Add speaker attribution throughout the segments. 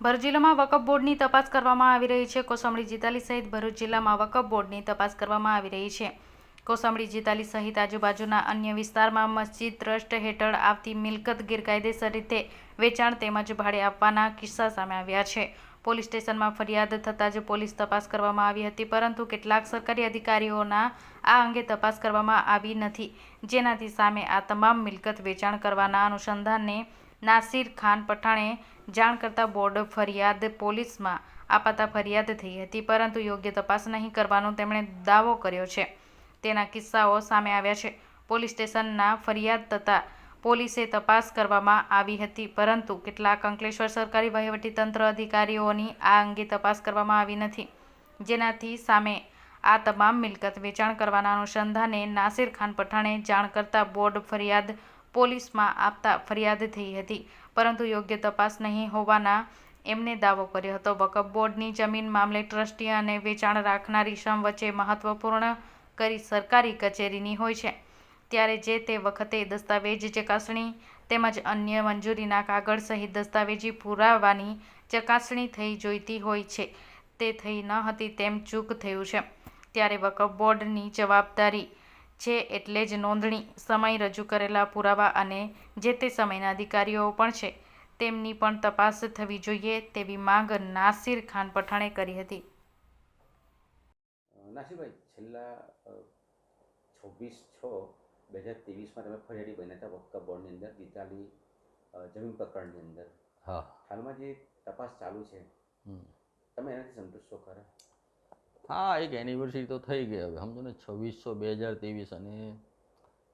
Speaker 1: ભરૂચ જિલ્લામાં વકફ બોર્ડની તપાસ કરવામાં આવી રહી છે. કોસંબડી જીતાલી સહિત ભરૂચ જિલ્લામાં વકફ બોર્ડની તપાસ કરવામાં આવી રહી છે. કોસંબડી જીતાલી સહિત આજુબાજુના અન્ય વિસ્તારમાં મસ્જિદ ટ્રસ્ટ હેઠળ આવતી મિલકત ગેરકાયદેસર રીતે વેચાણ તેમજ ભાડે આપવાના કિસ્સા સામે આવ્યા છે. પોલીસ સ્ટેશનમાં ફરિયાદ થતાં જ પોલીસ તપાસ કરવામાં આવી હતી, પરંતુ કેટલાક સરકારી અધિકારીઓના આ અંગે તપાસ કરવામાં આવી નથી. જેનાથી સામે આ તમામ મિલકત વેચાણ કરવાના અનુસંધાનને નાસિર ખાન પઠાણે જાણ કરતા બોર્ડ ફરિયાદ પોલીસમાં આપાતા ફરિયાદ થઈ હતી, પરંતુ યોગ્ય તપાસ નહીં કરવાનો તેમણે દાવો કર્યો છે. તેના કિસ્સાઓ સામે આવ્યા છે. પોલીસ સ્ટેશનના ફરિયાદ થતાં પોલીસે તપાસ કરવામાં આવી હતી, પરંતુ કેટલાક અંકલેશ્વર સરકારી વહીવટીતંત્ર અધિકારીઓની આ અંગે તપાસ કરવામાં આવી નથી. જેનાથી સામે આ તમામ મિલકત વેચાણ કરવાના અનુસંધાને નાસિર ખાન પઠાણે જાણ કરતા બોર્ડ ફરિયાદ પોલીસમાં આપતા ફરિયાદ થઈ હતી. પરંતુ યોગ્ય તપાસ નહીં હોવાના એમને દાવો કર્યો હતો. વકફ બોર્ડની જમીન મામલે ટ્રસ્ટી અને વેચાણ રાખનારી શ્રમ વચ્ચે મહત્વપૂર્ણ કરી સરકારી કચેરીની હોય છે. ત્યારે જે તે વખતે દસ્તાવેજ ચકાસણી તેમજ અન્ય મંજૂરીના કાગળ સહિત દસ્તાવેજી પુરાવાની ચકાસણી થઈ જોઈતી હોય છે. તે થઈ ન હતી તેમ ચૂક થયું છે. ત્યારે વકફ બોર્ડની જવાબદારી છે એટલે જ નોંધણી સમય રજૂ કરેલા પુરાવા અને જે તે સમયના અધિકારીઓ પણ છે તેમની પણ તપાસ થવી જોઈએ તેવી માંગ નાસિર ખાન પઠાણે કરી હતી.
Speaker 2: નાસિરભાઈ છેલ્લા છવ્વીસ છ બે હજાર ત્રેવીસમાં તમે ફરિયાદી બન્યા હતા વક્કા બોર્ડની અંદર ગીતાલી જમીન પ્રકરણની અંદર.
Speaker 3: હા.
Speaker 2: હાલમાં જે તપાસ ચાલુ છે. તમે એનાથી સંતોષ છો ખરા?
Speaker 3: હા, એક એનિવર્સરી તો થઈ ગઈ હવે. સમજો ને, છવ્વીસો, બે હજાર ત્રેવીસ અને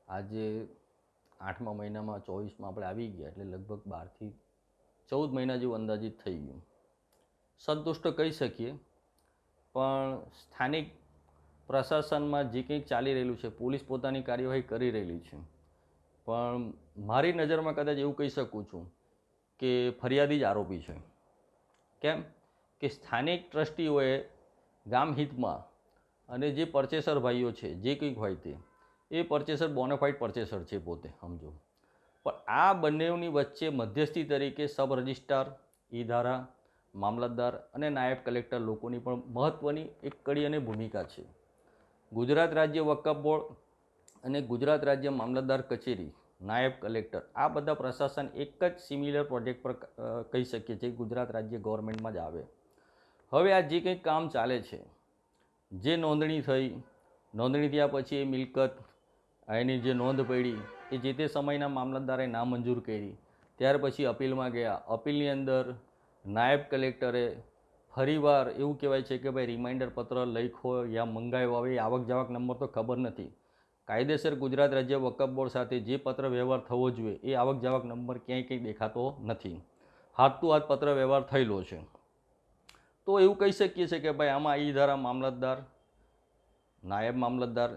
Speaker 3: આજે આઠમા મહિનામાં, ચોવીસમાં આપણે આવી ગયા એટલે લગભગ બારથી ચૌદ મહિના જેવું અંદાજિત થઈ ગયું. સંતુષ્ટ કહી શકીએ, પણ સ્થાનિક પ્રશાસનમાં જે કંઈક ચાલી રહેલું છે, પોલીસ પોતાની કાર્યવાહી કરી રહેલી છે. પણ મારી નજરમાં કદાચ એવું કહી શકું છું કે ફરિયાદી જ આરોપી છે. કેમ? કે સ્થાનિક ટ્રસ્ટીઓએ ગામ હિતમાં અને જે પરચેસર ભાઈઓ છે, જે કંઈક હોય તે, એ પરચેસર બોનેફાઇડ પરચેસર છે પોતે, સમજો. પણ આ બંનેની વચ્ચે મધ્યસ્થી તરીકે સબ રજિસ્ટ્રાર ઈ ધારા મામલતદાર અને નાયબ કલેક્ટર લોકોની પણ મહત્ત્વની એક કડી અને ભૂમિકા છે. ગુજરાત રાજ્ય વકફ બોર્ડ અને ગુજરાત રાજ્ય મામલતદાર કચેરી, નાયબ કલેક્ટર, આ બધા પ્રશાસન એક જ સિમિલર પ્રોજેક્ટ પર કહી શકીએ છીએ, ગુજરાત રાજ્ય ગવર્મેન્ટમાં જ આવે. હવે આ જે કંઈક કામ ચાલે છે, જે નોંધણી થઈ, નોંધણી થયા પછી એ મિલકત એની જે નોંધ પડી, એ જે તે સમયના મામલતદારે નામંજૂર કરી, ત્યાર પછી અપીલમાં ગયા. અપીલની અંદર નાયબ કલેક્ટરે ફરીવાર એવું કહેવાય છે કે ભાઈ રિમાઇન્ડર પત્ર લખ્યો યા મંગાવ્યો હવે આવક જાવક નંબર તો ખબર નથી. કાયદેસર ગુજરાત રાજ્ય વકફ બોર્ડ સાથે જે પત્ર વ્યવહાર થવો જોઈએ, એ આવક જાવક નંબર ક્યાંય કંઈ દેખાતો નથી. હાથ ટુ હાથ પત્ર વ્યવહાર થયેલો છે. તો એવું કહી શકીએ છીએ કે ભાઈ આમાં ઈ ધારા મામલતદાર, નાયબ મામલતદાર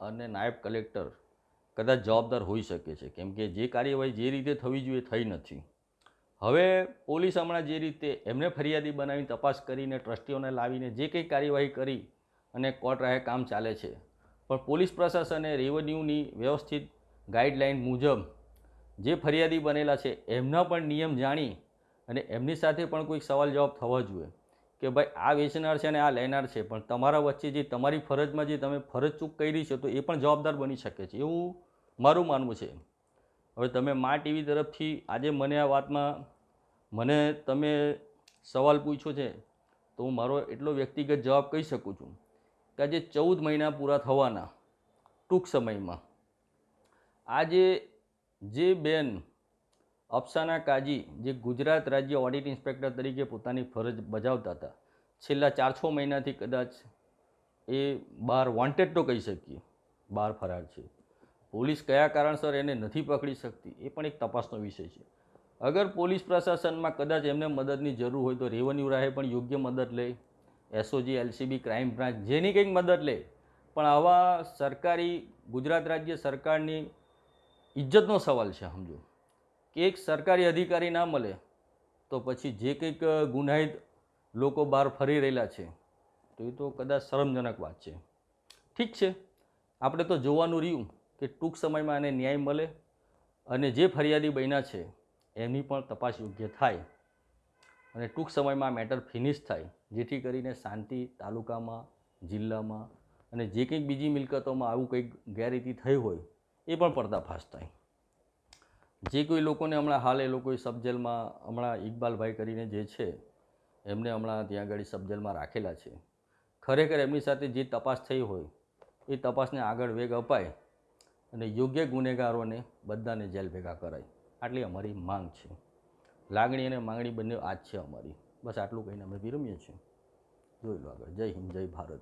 Speaker 3: અને નાયબ કલેક્ટર કદાચ જવાબદાર હોઈ શકે છે. કેમ કે જે કાર્યવાહી જે રીતે થવી જોઈએ થઈ નથી. હવે પોલીસ હમણાં જે રીતે એમને ફરિયાદી બનાવી તપાસ કરીને ટ્રસ્ટીઓને લાવીને જે કંઈ કાર્યવાહી કરી અને કોર્ટ રાહે કામ ચાલે છે. પણ પોલીસ પ્રશાસને રેવન્યુની વ્યવસ્થિત ગાઈડલાઇન મુજબ જે ફરિયાદી બનેલા છે એમના પણ નિયમ જાણી અને એમની સાથે પણ કોઈક સવાલ જવાબ થવા જોઈએ. કે ભાઈ, આ વેચનાર છે અને આ લેનાર છે, પણ તમારા વચ્ચે જે તમારી ફરજમાં જે તમે ફરજ ચૂક કરી છે, તો એ પણ જવાબદાર બની શકે છે. એવું મારું માનવું છે. હવે તમે મા ટીવી તરફથી આજે મને આ વાતમાં, મને તમે સવાલ પૂછ્યો છે, તો હું મારો એટલો વ્યક્તિગત જવાબ કહી શકું છું કે આજે ચૌદ મહિના પૂરા થવાના ટૂંક સમયમાં. આજે જે બેન અફસાના કાજી, જે ગુજરાત રાજ્ય ઓડિટ ઇન્સ્પેક્ટર તરીકે પોતાની ફરજ બજાવતા હતા. છેલ્લા ચાર છ મહિનાથી કદાચ એ બહાર વોન્ટેડ તો કહી શકીએ બહાર ફરાર છે. પોલીસ કયા કારણસર એને નથી પકડી શકતી, એ પણ એક તપાસનો વિષય છે. અગર પોલીસ પ્રશાસનમાં કદાચ એમને મદદની જરૂર હોય તો રેવન્યુ રાહે પણ યોગ્ય મદદ લે એસઓજી એલસીબી ક્રાઇમ બ્રાન્ચ જેની કંઈક મદદ લે. પણ આવા સરકારી ગુજરાત રાજ્ય સરકારની ઇજ્જતનો સવાલ છે, સમજો. કે એક સરકારી અધિકારી ના મળે, તો પછી જે કંઈક ગુનાહિત લોકો બહાર ફરી રહેલા છે, તો એ તો કદાચ શરમજનક વાત છે. ઠીક છે, આપણે તો જોવાનું રહ્યું કે ટૂંક સમયમાં એને ન્યાય મળે અને જે ફરિયાદી બન્યા છે, એની પણ તપાસ યોગ્ય થાય અને ટૂંક સમયમાં મેટર ફિનિશ થાય, જેથી કરીને શાંતિ તાલુકામાં, જિલ્લામાં અને જે કંઈક બીજી મિલકતોમાં આવું કંઈક ગેરરીતિ થઈ હોય, એ પણ પડદાફાશ થાય. જે કોઈ લોકોને હમણાં હાલ એ લોકોએ સબજેલમાં હમણાં ઇકબાલભાઈ કરીને જે છે, એમને હમણાં ત્યાં આગળ સબજેલમાં રાખેલા છે. ખરેખર એમની સાથે જે તપાસ થઈ હોય, એ તપાસને આગળ વેગ અપાય અને યોગ્ય ગુનેગારોને બધાને જેલ ભેગા કરાય. આટલી અમારી માંગ છે. લાગણી અને માંગણી બંને આ જ છે અમારી. બસ આટલું કહીને અમે વિરમીએ છીએ. જોઈ લો આગળ. જય હિન્દ, જય ભારત.